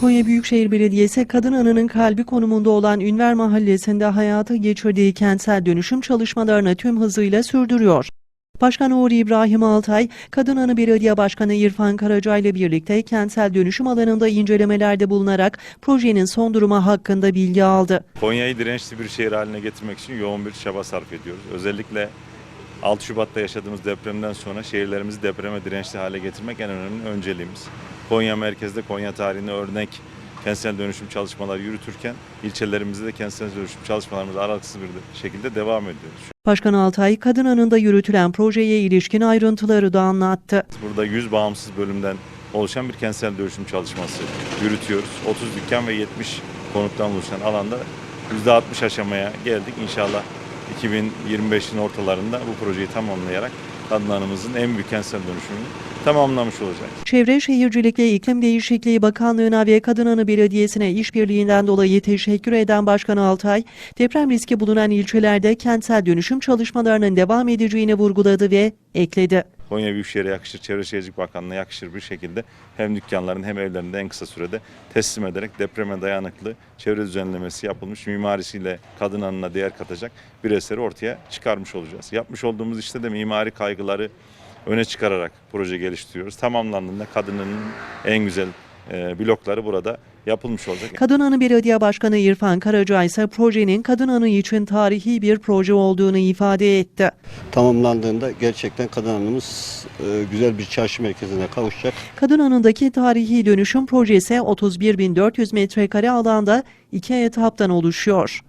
Konya Büyükşehir Belediyesi Kadın Anı'nın kalbi konumunda olan Ünver Mahallesi'nde hayata geçirdiği kentsel dönüşüm çalışmalarını tüm hızıyla sürdürüyor. Başkan Uğur İbrahim Altay, Kadın Anı Belediye Başkanı İrfan Karaca ile birlikte kentsel dönüşüm alanında incelemelerde bulunarak projenin son durumu hakkında bilgi aldı. Konya'yı dirençli bir şehir haline getirmek için yoğun bir çaba sarf ediyoruz. Özellikle 6 Şubat'ta yaşadığımız depremden sonra şehirlerimizi depreme dirençli hale getirmek en önemli önceliğimiz. Konya merkezde Konya tarihine örnek kentsel dönüşüm çalışmaları yürütürken ilçelerimizde de kentsel dönüşüm çalışmalarımız aralıksız bir şekilde devam ediyoruz. Başkan Altay, Kadın Anı'nda yürütülen projeye ilişkin ayrıntıları da anlattı. Burada 100 bağımsız bölümden oluşan bir kentsel dönüşüm çalışması yürütüyoruz. 30 dükkan ve 70 konuttan oluşan alanda %60 aşamaya geldik. İnşallah 2025'in ortalarında bu projeyi tamamlayarak Adnan'ımızın en büyük kentsel dönüşümünü tamamlamış olacağız. Çevre Şehircilik ve İklim Değişikliği Bakanlığı'na ve Kadın Anı Belediyesi'ne işbirliğinden dolayı teşekkür eden Başkan Altay, deprem riski bulunan ilçelerde kentsel dönüşüm çalışmalarının devam edeceğini vurguladı ve ekledi. Konya Büyükşehir'e yakışır, Çevre Şehircilik Bakanlığı'na yakışır bir şekilde hem dükkanların hem evlerin de en kısa sürede teslim ederek depreme dayanıklı çevre düzenlemesi yapılmış mimarisiyle kadın anına değer katacak bir eseri ortaya çıkarmış olacağız. Yapmış olduğumuz işte de mimari kaygıları öne çıkararak proje geliştiriyoruz. Tamamlandığında kadının en güzel e, blokları burada yapılmış olacak. Kadın Anı Belediye Başkanı İrfan Karaca ise projenin Kadın Anı için tarihi bir proje olduğunu ifade etti. tamamlandığında gerçekten kadın anımız e, güzel bir çarşı merkezine kavuşacak. Kadın Anı'ndaki tarihi dönüşüm projesi 31.400 metrekare alanda iki etaptan oluşuyor.